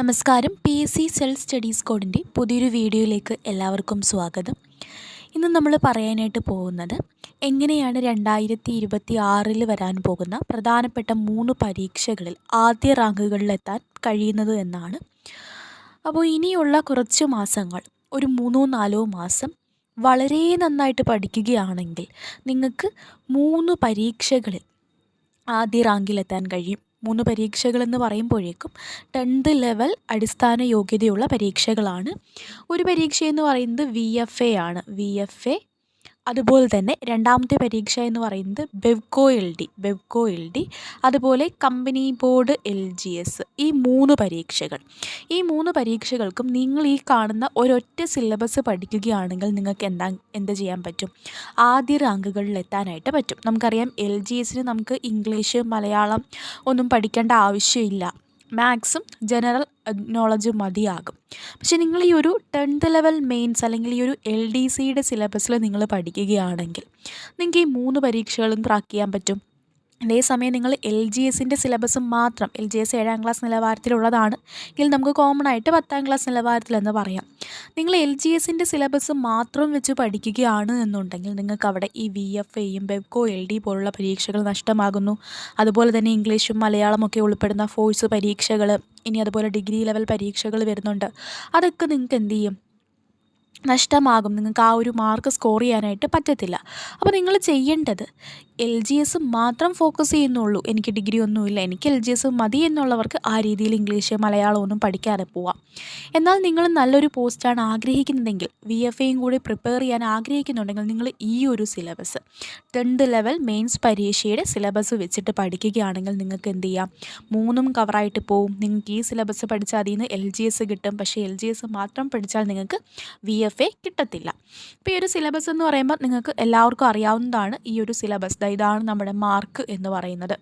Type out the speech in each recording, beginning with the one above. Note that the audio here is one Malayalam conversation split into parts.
നമസ്കാരം. P S C self studies കോഡിന്റെ പുതിയൊരു വീഡിയോയിലേക്ക് എല്ലാവർക്കും സ്വാഗതം. ഇന്ന് നമ്മൾ പറയാനായിട്ട് പോകുന്നത് എങ്ങനെയാണ് രണ്ടായിരത്തി ഇരുപത്തി ആറിൽ വരാൻ പോകുന്ന പ്രധാനപ്പെട്ട മൂന്ന് പരീക്ഷകളിൽ ആദ്യ റാങ്കുകളിലെത്താൻ കഴിയുന്നത് എന്നാണ്. അപ്പോൾ ഇനിയുള്ള കുറച്ച് മാസങ്ങൾ ഒരു മൂന്നോ നാലോ മാസം വളരെ നന്നായിട്ട് പഠിക്കുകയാണെങ്കിൽ നിങ്ങൾക്ക് മൂന്ന് പരീക്ഷകളിൽ ആദ്യ റാങ്കിലെത്താൻ കഴിയും. മൂന്ന് പരീക്ഷകളെന്ന് പറയുമ്പോഴേക്കും ടെൻത്ത് ലെവൽ അടിസ്ഥാന യോഗ്യതയുള്ള പരീക്ഷകളാണ്. ഒരു പരീക്ഷയെന്ന് പറയുന്നത് വി എഫ് എ ആണ്. വി എഫ് എ അതുപോലെ തന്നെ രണ്ടാമത്തെ പരീക്ഷ എന്ന് പറയുന്നത് Bevco L D Bevco L D അതുപോലെ company board L G S ഈ മൂന്ന് പരീക്ഷകൾ. ഈ മൂന്ന് പരീക്ഷകൾക്കും നിങ്ങൾ ഈ കാണുന്ന ഒരൊറ്റ സിലബസ് പഠിക്കുകയാണെങ്കിൽ നിങ്ങൾക്ക് എന്താ എന്ത് ചെയ്യാൻ പറ്റും? ആദ്യ റാങ്കുകളിൽ എത്താനായിട്ട് പറ്റും. നമുക്കറിയാം എൽ ജി എസിന് നമുക്ക് ഇംഗ്ലീഷ് മലയാളം ഒന്നും പഠിക്കേണ്ട ആവശ്യമില്ല. മാത്സും ജനറൽ നോളജ് മതിയാകും. പക്ഷെ നിങ്ങൾ ഈ ഒരു ടെൻത്ത് ലെവൽ മെയിൻസ് അല്ലെങ്കിൽ ഈ ഒരു എൽ ഡി സിയുടെ സിലബസിൽ നിങ്ങൾ പഠിക്കുകയാണെങ്കിൽ നിങ്ങൾക്ക് ഈ മൂന്ന് പരീക്ഷകളും ക്രാക്ക് ചെയ്യാൻ പറ്റും. അതേസമയം നിങ്ങൾ എൽ ജി എസിന്റെ സിലബസ് മാത്രം എൽ ജി എസ് ഏഴാം ക്ലാസ് നിലവാരത്തിലുള്ളതാണ്. എങ്കിൽ നമുക്ക് കോമൺ ആയിട്ട് പത്താം ക്ലാസ് നിലവാരത്തിലെന്ന് പറയാം. നിങ്ങൾ എൽ ജി എസിന്റെ സിലബസ് മാത്രം വെച്ച് പഠിക്കുകയാണ് എന്നുണ്ടെങ്കിൽ നിങ്ങൾക്ക് അവിടെ ഈ വി എഫ് എയും ബെബ്കോ എൽ ഡി പോലുള്ള പരീക്ഷകൾ നഷ്ടമാകുന്നു. അതുപോലെ തന്നെ ഇംഗ്ലീഷും മലയാളമൊക്കെ ഉൾപ്പെടുന്ന ഫോഴ്സ് പരീക്ഷകൾ ഇനി അതുപോലെ ഡിഗ്രി ലെവൽ പരീക്ഷകൾ വരുന്നുണ്ട്. അതൊക്കെ നിങ്ങൾക്ക് എന്ത് ചെയ്യും? നഷ്ടമാകും. നിങ്ങൾക്ക് ആ ഒരു മാർക്ക് സ്കോർ ചെയ്യാനായിട്ട് പറ്റത്തില്ല. അപ്പോൾ നിങ്ങൾ ചെയ്യേണ്ടത് എൽ ജി എസ് മാത്രം ഫോക്കസ് ചെയ്യുന്നുള്ളൂ. എനിക്ക് ഡിഗ്രി ഒന്നുമില്ല. എനിക്ക് എൽ ജി എസ് മതി എന്നുള്ളവർക്ക് ആ രീതിയിൽ ഇംഗ്ലീഷ് മലയാളം ഒന്നും പഠിക്കാതെ പോവാം. എന്നാൽ നിങ്ങൾ നല്ലൊരു പോസ്റ്റാണ് ആഗ്രഹിക്കുന്നതെങ്കിൽ വി എഫ് എയും കൂടി പ്രിപ്പയർ ചെയ്യാൻ ആഗ്രഹിക്കുന്നുണ്ടെങ്കിൽ നിങ്ങൾ ഈ ഒരു സിലബസ് ടെൻത്ത് ലെവൽ മെയിൻസ് പരീക്ഷയുടെ സിലബസ് വെച്ചിട്ട് പഠിക്കുകയാണെങ്കിൽ നിങ്ങൾക്ക് എന്ത് ചെയ്യാം? മൂന്നും കവറായിട്ട് പോവും. നിങ്ങൾക്ക് ഈ സിലബസ് പഠിച്ചാൽ അതിൽ നിന്ന് എൽ ജി എസ് കിട്ടും. പക്ഷേ എൽ ജി എസ് മാത്രം പഠിച്ചാൽ നിങ്ങൾക്ക് വി എഫ് എ കിട്ടത്തില്ല. അപ്പോൾ ഈ ഒരു സിലബസ് എന്ന് പറയുമ്പോൾ നിങ്ങൾക്ക് എല്ലാവർക്കും അറിയാവുന്നതാണ് ഈ ഒരു സിലബസ് ഇതാണ് നമ്മുടെ മാർക്ക് എന്ന് പറയുന്നത്.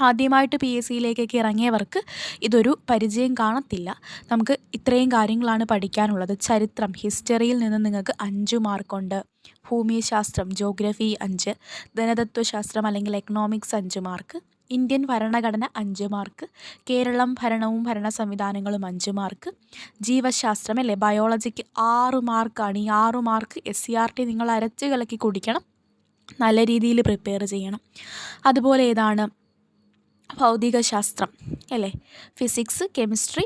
ആദ്യമായിട്ട് പി എസ് സിയിലേക്കൊക്കെ ഇറങ്ങിയവർക്ക് ഇതൊരു പരിചയം കാണത്തില്ല. നമുക്ക് ഇത്രയും കാര്യങ്ങളാണ് പഠിക്കാനുള്ളത്. ചരിത്രം ഹിസ്റ്ററിയിൽ നിന്ന് നിങ്ങൾക്ക് അഞ്ച് മാർക്കുണ്ട്. ഭൂമിശാസ്ത്രം ജോഗ്രഫി അഞ്ച് ധനതത്വശാസ്ത്രം അല്ലെങ്കിൽ എക്കണോമിക്സ് അഞ്ച് മാർക്ക് ഇന്ത്യൻ ഭരണഘടന അഞ്ച് മാർക്ക് കേരളം ഭരണവും ഭരണ സംവിധാനങ്ങളും അഞ്ച് മാർക്ക് ജീവശാസ്ത്രം അല്ലേ? ബയോളജിക്ക് ആറ് മാർക്കാണ്. ഈ ആറ് mark S C R T നിങ്ങൾ അരച്ച് കലക്കി കുടിക്കണം. നല്ല രീതിയിൽ പ്രിപ്പയർ ചെയ്യണം. അതുപോലെ ഏതാണ്? ഭൗതികശാസ്ത്രം അല്ലേ? ഫിസിക്സ് കെമിസ്ട്രി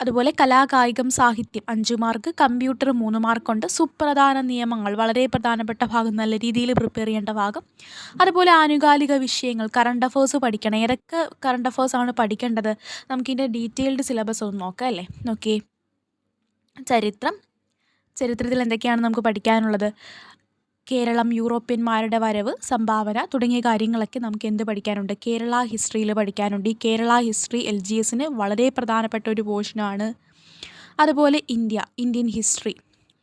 അതുപോലെ കലാകായികം സാഹിത്യം അഞ്ച് മാർക്ക് കമ്പ്യൂട്ടർ മൂന്ന് മാർക്കുണ്ട് സുപ്രധാന നിയമങ്ങൾ വളരെ പ്രധാനപ്പെട്ട ഭാഗം നല്ല രീതിയിൽ പ്രിപ്പയർ ചെയ്യേണ്ട ഭാഗം. അതുപോലെ ആനുകാലിക വിഷയങ്ങൾ കറണ്ട് അഫേഴ്സ് പഠിക്കണം. ഏതൊക്കെ കറണ്ട് ആണ് പഠിക്കേണ്ടത്? നമുക്കിതിന്റെ ഡീറ്റെയിൽഡ് സിലബസ് ഒന്ന് നോക്കാം അല്ലേ? നോക്കിയേ. ചരിത്രം. ചരിത്രത്തിൽ എന്തൊക്കെയാണ് നമുക്ക് പഠിക്കാനുള്ളത്? കേരളം യൂറോപ്യന്മാരുടെ വരവ് സംഭാവന തുടങ്ങിയ കാര്യങ്ങളൊക്കെ നമുക്ക് എന്ത് പഠിക്കാനുണ്ട്? കേരള ഹിസ്റ്ററിയിൽ പഠിക്കാനുണ്ട്. ഈ കേരള ഹിസ്റ്ററി എൽ ജി എസിന് വളരെ പ്രധാനപ്പെട്ട ഒരു പോർഷനാണ് അതുപോലെ ഇന്ത്യ ഇന്ത്യൻ ഹിസ്റ്ററി.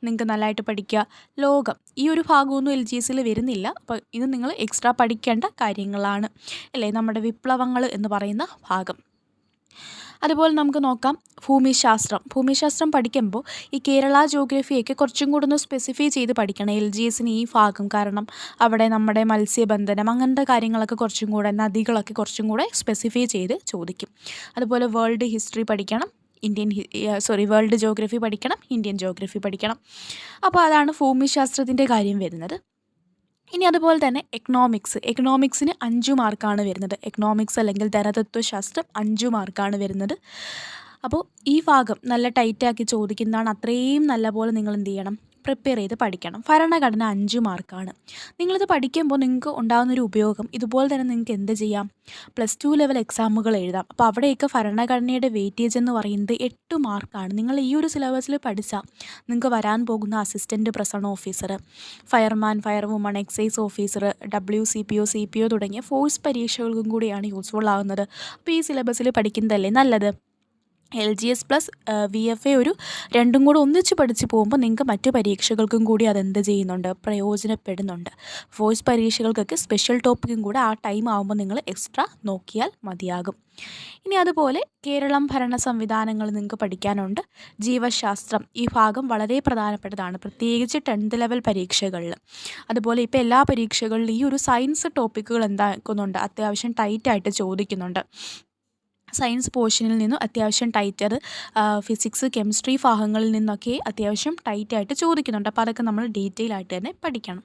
നിങ്ങൾക്ക് നല്ലതായിട്ട് പഠിക്കുക. ലോകം. ഈ ഒരു ഭാഗമൊന്നും എൽ ജി എസിൽ വരുന്നില്ല. അപ്പോൾ ഇത് നിങ്ങൾ എക്സ്ട്രാ പഠിക്കേണ്ട കാര്യങ്ങളാണ്. അല്ലേ? നമ്മുടെ വിപ്ലവങ്ങൾ എന്ന് പറയുന്ന ഭാഗം. അതുപോലെ നമുക്ക് നോക്കാം ഭൂമിശാസ്ത്രം. ഭൂമിശാസ്ത്രം പഠിക്കുമ്പോൾ ഈ കേരള ജോഗ്രഫിയൊക്കെ കുറച്ചും കൂടെ ഒന്ന് സ്പെസിഫൈ ചെയ്ത് പഠിക്കണം. എൽ ജി എസിന് ഈ ഭാഗം കാരണം അവിടെ നമ്മുടെ മത്സ്യബന്ധനം അങ്ങനത്തെ കാര്യങ്ങളൊക്കെ കുറച്ചും കൂടെ നദികളൊക്കെ കുറച്ചും കൂടെ സ്പെസിഫൈ ചെയ്ത് ചോദിക്കും. അതുപോലെ വേൾഡ് ഹിസ്റ്ററി പഠിക്കണം ഇന്ത്യൻ സോറി വേൾഡ് ജോഗ്രഫി പഠിക്കണം ഇന്ത്യൻ ജോഗ്രഫി പഠിക്കണം. അപ്പോൾ അതാണ് ഭൂമിശാസ്ത്രത്തിന്റെ കാര്യം വരുന്നത്. ഇനി അതുപോലെ തന്നെ എക്കണോമിക്സ് എക്കണോമിക്സിന് അഞ്ച് മാർക്കാണ് വരുന്നത്. എക്കണോമിക്സ് അല്ലെങ്കിൽ ധനതത്വശാസ്ത്രം അഞ്ച് മാർക്കാണ് വരുന്നത്. അപ്പോൾ ഈ ഭാഗം നല്ല ടൈറ്റാക്കി ചോദിക്കുന്നതാണ്. അത്രയും നല്ല പോലെ നിങ്ങൾ എന്ത് ചെയ്യണം? പ്രിപ്പയർ ചെയ്ത് പഠിക്കണം. ഭരണഘടന അഞ്ച് മാർക്കാണ് നിങ്ങളിത് പഠിക്കുമ്പോൾ നിങ്ങൾക്ക് ഉണ്ടാകുന്നൊരു ഉപയോഗം ഇതുപോലെ തന്നെ നിങ്ങൾക്ക് എന്ത് ചെയ്യാം? പ്ലസ് ടു ലെവൽ എക്സാമുകൾ എഴുതാം. അപ്പോൾ അവിടെയൊക്കെ ഭരണഘടനയുടെ വെയിറ്റേജ് എന്ന് പറയുന്നത് എട്ട് മാർക്കാണ് നിങ്ങൾ ഈ ഒരു സിലബസിൽ പഠിച്ചാൽ നിങ്ങൾക്ക് വരാൻ പോകുന്ന assistant prison officer fireman fire woman excise officer W C P O C P O തുടങ്ങിയ ഫോഴ്സ് പരീക്ഷകൾക്കും കൂടിയാണ് യൂസ്ഫുൾ ആകുന്നത്. അപ്പോൾ ഈ സിലബസിൽ പഠിക്കുന്നതല്ലേ നല്ലത്? L G S plus V F A ഒരു രണ്ടും കൂടെ ഒന്നിച്ച് പഠിച്ച് പോകുമ്പോൾ നിങ്ങൾക്ക് മറ്റു പരീക്ഷകൾക്കും കൂടി അതെന്ത് ചെയ്യുന്നുണ്ട്? പ്രയോജനപ്പെടുന്നുണ്ട്. വോയിസ് പരീക്ഷകൾക്കൊക്കെ സ്പെഷ്യൽ ടോപ്പിക്കും കൂടെ ആ ടൈം ആകുമ്പോൾ നിങ്ങൾ എക്സ്ട്രാ നോക്കിയാൽ മതിയാകും. ഇനി അതുപോലെ കേരളം ഭരണ സംവിധാനങ്ങൾ നിങ്ങൾക്ക് പഠിക്കാനുണ്ട്. ജീവശാസ്ത്രം ഈ ഭാഗം വളരെ പ്രധാനപ്പെട്ടതാണ്. പ്രത്യേകിച്ച് ടെൻത്ത് ലെവൽ പരീക്ഷകളിൽ അതുപോലെ ഇപ്പോൾ എല്ലാ പരീക്ഷകളിലും ഈ ഒരു സയൻസ് ടോപ്പിക്കുകൾ എന്താക്കുന്നുണ്ട്? അത്യാവശ്യം ടൈറ്റായിട്ട് ചോദിക്കുന്നുണ്ട്. സയൻസ് പോർഷനിൽ നിന്നും അത്യാവശ്യം ടൈറ്റർ ഫിസിക്സ് കെമിസ്ട്രി ഭാഗങ്ങളിൽ നിന്നൊക്കെ അത്യാവശ്യം ടൈറ്റായിട്ട് ചോദിക്കുന്നുണ്ട്. അപ്പോൾ അതൊക്കെ നമ്മൾ ഡീറ്റെയിൽ ആയിട്ട് തന്നെ പഠിക്കണം.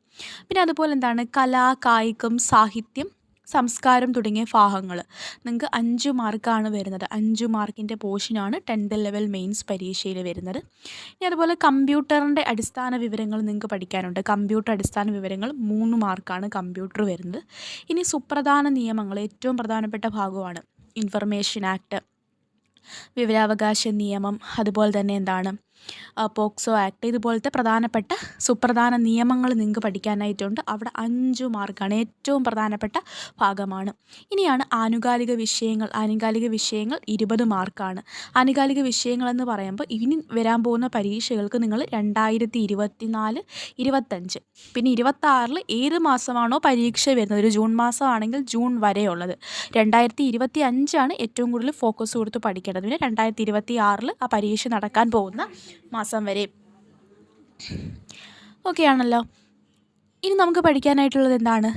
പിന്നെ അതുപോലെ എന്താണ്? കല കായികം സാഹിത്യം സംസ്കാരം തുടങ്ങിയ ഭാഗങ്ങൾ. നിങ്ങൾക്ക് അഞ്ച് മാർക്കാണ് വരുന്നത്. അഞ്ച് മാർക്കിന്റെ പോർഷനാണ് ടെൻത്ത് ലെവൽ മെയിൻസ് പരീക്ഷയിൽ വരുന്നത്. ഇനി അതുപോലെ കമ്പ്യൂട്ടറിന്റെ അടിസ്ഥാന വിവരങ്ങൾ നിങ്ങൾക്ക് പഠിക്കാനുണ്ട്. കമ്പ്യൂട്ടർ അടിസ്ഥാന വിവരങ്ങൾ മൂന്ന് മാർക്കാണ് കമ്പ്യൂട്ടർ വരുന്നത്. ഇനി സുപ്രധാന നിയമങ്ങൾ ഏറ്റവും പ്രധാനപ്പെട്ട ഭാഗമാണ്. ഇൻഫർമേഷൻ ആക്ട് വിവരാവകാശ നിയമം അതുപോലെ തന്നെ എന്താണ് പോക്സോ ആക്ട് ഇതുപോലത്തെ പ്രധാനപ്പെട്ട സുപ്രധാന നിയമങ്ങൾ നിങ്ങൾക്ക് പഠിക്കാനായിട്ടുണ്ട്. അവിടെ അഞ്ചു മാർക്കാണ് ഏറ്റവും പ്രധാനപ്പെട്ട ഭാഗമാണ്. ഇനിയാണ് ആനുകാലിക വിഷയങ്ങൾ. ആനുകാലിക വിഷയങ്ങൾ ഇരുപത് മാർക്കാണ്. ആനുകാലിക വിഷയങ്ങളെന്ന് പറയുമ്പോൾ ഇനി വരാൻ പോകുന്ന പരീക്ഷകൾക്ക് നിങ്ങൾ രണ്ടായിരത്തി ഇരുപത്തി നാല് ഇരുപത്തഞ്ച് പിന്നെ ഇരുപത്താറിൽ ഏത് മാസമാണോ പരീക്ഷ വരുന്നത്? ഒരു ജൂൺ മാസമാണെങ്കിൽ ജൂൺ വരെയുള്ളത്. രണ്ടായിരത്തി ഇരുപത്തി അഞ്ചാണ് ഏറ്റവും കൂടുതൽ ഫോക്കസ് കൊടുത്ത് പഠിക്കേണ്ടത്. പിന്നെ രണ്ടായിരത്തി ഇരുപത്തി ആറിൽ ആ പരീക്ഷ നടക്കാൻ പോകുന്ന മാസം വരെ. ഓക്കെ ആണല്ലോ ഇനി നമുക്ക് പഠിക്കാനായിട്ടുള്ളത് എന്താണ്?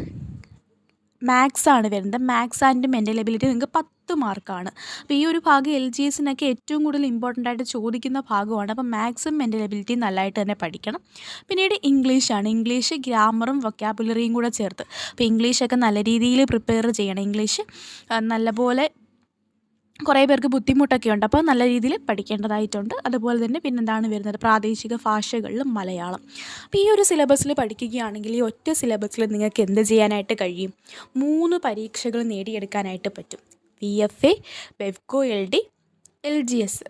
മാത്സ് ആണ് വരുന്നത് മാത്സ് ആൻഡ് മെന്റൽ എബിലിറ്റി നിങ്ങൾക്ക് പത്ത് മാർക്കാണ് അപ്പോൾ ഈ ഒരു ഭാഗം എൽ ജി എസിനൊക്കെ ഏറ്റവും കൂടുതൽ ഇമ്പോർട്ടന്റ് ആയിട്ട് ചോദിക്കുന്ന ഭാഗമാണ്. അപ്പോൾ മാത്സും മെന്റൽ എബിലിറ്റിയും നല്ലതായിട്ട് തന്നെ പഠിക്കണം. പിന്നീട് ഇംഗ്ലീഷാണ് ഇംഗ്ലീഷ് ഗ്രാമറും വൊക്കാബുലറിയും കൂടെ ചേർത്ത്. അപ്പോൾ ഇംഗ്ലീഷൊക്കെ നല്ല രീതിയിൽ പ്രിപ്പയർ ചെയ്യണം. ഇംഗ്ലീഷ് നല്ലപോലെ കുറേ പേർക്ക് ബുദ്ധിമുട്ടൊക്കെ ഉണ്ട്. അപ്പോൾ നല്ല രീതിയിൽ പഠിക്കേണ്ടതായിട്ടുണ്ട്. അതുപോലെ തന്നെ പിന്നെന്താണ് വരുന്നത്? പ്രാദേശിക ഭാഷകളിലും മലയാളം. അപ്പോൾ ഈ ഒരു സിലബസിൽ പഠിക്കുകയാണെങ്കിൽ ഈ ഒറ്റ സിലബസിൽ നിങ്ങൾക്ക് എന്ത് ചെയ്യാനായിട്ട് കഴിയും? മൂന്ന് പരീക്ഷകൾ നേടിയെടുക്കാനായിട്ട് പറ്റും. V F A Bevco L D L G S.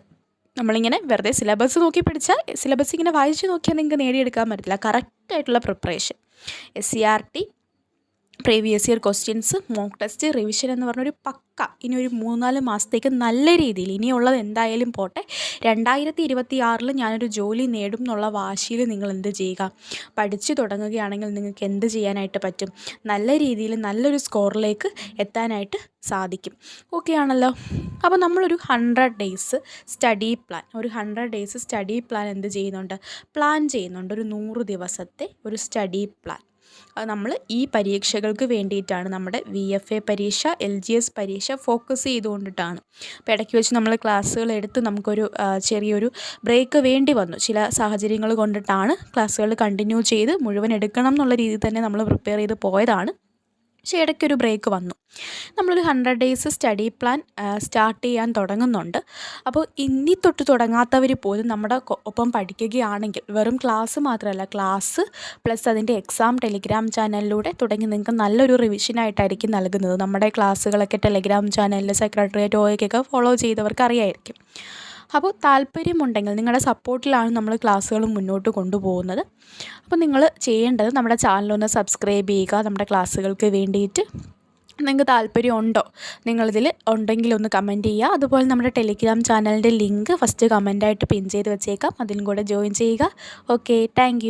നമ്മളിങ്ങനെ വെറുതെ സിലബസ് നോക്കി പഠിച്ചാൽ സിലബസ് ഇങ്ങനെ വായിച്ച് നോക്കിയാൽ നിങ്ങൾക്ക് നേടിയെടുക്കാൻ പറ്റില്ല കറക്റ്റായിട്ടുള്ള preparation. S C R T previous year questions mock test revision എന്ന് പറഞ്ഞൊരു പക്ക ഇനി ഒരു മൂന്നാൽ മാസത്തേക്ക് നല്ല രീതിയിൽ ഇനിയുള്ളത് എന്തായാലും പോട്ടെ. രണ്ടായിരത്തി ഇരുപത്തി ആറിൽ ഞാനൊരു ജോലി നേടും എന്നുള്ള വാശിയിൽ നിങ്ങൾ എന്ത് ചെയ്യുക? പഠിച്ചു തുടങ്ങുകയാണെങ്കിൽ നിങ്ങൾക്ക് എന്ത് ചെയ്യാനായിട്ട് പറ്റും? നല്ല രീതിയിൽ നല്ലൊരു സ്കോറിലേക്ക് എത്താനായിട്ട് സാധിക്കും. ഓക്കെ ആണല്ലോ. അപ്പോൾ നമ്മളൊരു ഹൺഡ്രഡ് ഡേയ്സ് സ്റ്റഡി പ്ലാൻ ഒരു ഹൺഡ്രഡ് ഡേയ്സ് സ്റ്റഡി പ്ലാൻ എന്ത് ചെയ്യുന്നുണ്ട്? പ്ലാൻ ചെയ്യുന്നുണ്ട്. ഒരു നൂറ് ദിവസത്തെ ഒരു സ്റ്റഡി പ്ലാൻ നമ്മൾ ഈ പരീക്ഷകൾക്ക് വേണ്ടിയിട്ടാണ് നമ്മുടെ വി എഫ് എ പരീക്ഷ എൽ ജി എസ് പരീക്ഷ ഫോക്കസ് ചെയ്തുകൊണ്ടിട്ടാണ്. അപ്പോൾ ഇടയ്ക്ക് വെച്ച് നമ്മൾ ക്ലാസ്സുകൾ എടുത്ത് നമുക്കൊരു ചെറിയൊരു ബ്രേക്ക് വേണ്ടി വന്നു. ചില സാഹചര്യങ്ങൾ കൊണ്ടിട്ടാണ് ക്ലാസ്സുകൾ കണ്ടിന്യൂ ചെയ്ത് മുഴുവൻ എടുക്കണം എന്നുള്ള രീതിയിൽ തന്നെ നമ്മൾ പ്രിപ്പയർ ചെയ്ത് പോയതാണ്. പക്ഷേ ഇടയ്ക്കൊരു ബ്രേക്ക് വന്നു. നമ്മളൊരു hundred days study plan start ചെയ്യാൻ തുടങ്ങുന്നുണ്ട്. അപ്പോൾ ഇനി തൊട്ട് തുടങ്ങാത്തവർ പോലും നമ്മുടെ ഒപ്പം പഠിക്കുകയാണെങ്കിൽ വെറും ക്ലാസ് മാത്രമല്ല ക്ലാസ് പ്ലസ് അതിന്റെ എക്സാം ടെലിഗ്രാം ചാനലിലൂടെ തുടങ്ങി നിങ്ങൾക്ക് നല്ലൊരു റിവിഷനായിട്ടായിരിക്കും നൽകുന്നത്. നമ്മുടെ ക്ലാസ്സുകളൊക്കെ ടെലിഗ്രാം ചാനലിൽ സെക്രട്ടറിയേറ്റ് ഓയൊക്കെ ഫോളോ ചെയ്തവർക്ക് അറിയായിരിക്കും അപ്പോൾ താല്പര്യമുണ്ടെങ്കിൽ നിങ്ങളുടെ സപ്പോർട്ടിലാണ് നമ്മൾ ക്ലാസ്സുകൾ മുന്നോട്ട് കൊണ്ടുപോകുന്നത്. അപ്പോൾ നിങ്ങൾ ചെയ്യേണ്ടത് നമ്മുടെ ചാനലൊന്ന് സബ്സ്ക്രൈബ് ചെയ്യുക നമ്മുടെ ക്ലാസ്സുകൾക്ക് വേണ്ടിയിട്ട്. നിങ്ങൾക്ക് താല്പര്യമുണ്ടോ? നിങ്ങളിതിൽ ഉണ്ടെങ്കിൽ ഒന്ന് കമന്റ് ചെയ്യുക. അതുപോലെ നമ്മുടെ ടെലിഗ്രാം ചാനലിന്റെ ലിങ്ക് ഫസ്റ്റ് കമന്റായിട്ട് പിൻ ചെയ്ത് വെച്ചേക്കാം. അതിലും കൂടെ ജോയിൻ ചെയ്യുക. Okay thank